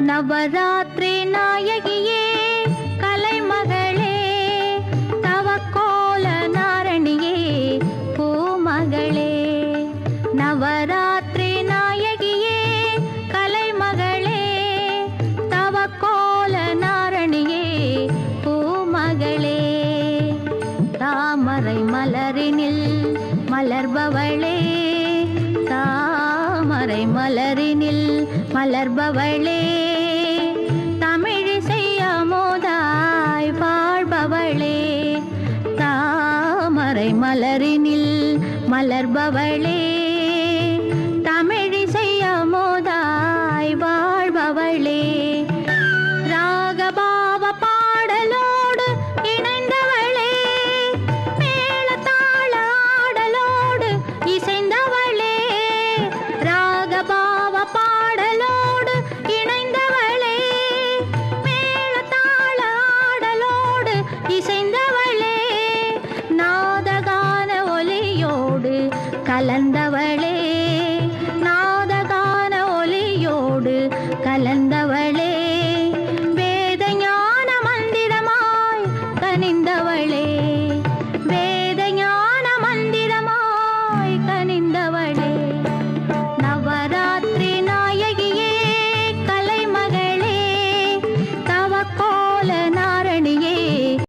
நவராத்திரி நாயகியே கலைமகளே தவக்கோல நாரணியே பூமகளே. நவராத்திரி நாயகியே கலைமகளே தவக்கோல நாரணியே பூமகளே. தாமரை மலரினில் மலர்பவளே தாமரை மலரினில் மலர்பவளே. தமிழிசை அமுதாய் வாழ்பவளே தாமரை மலரினில் மலர்பவளே. தமிழிசை அமுதாய் வாழ்பவளே கலந்தவளே நாதகான ஒலியோடு கலந்தவளே வேத ஞான மந்திரமாய் கனிந்தவளே வே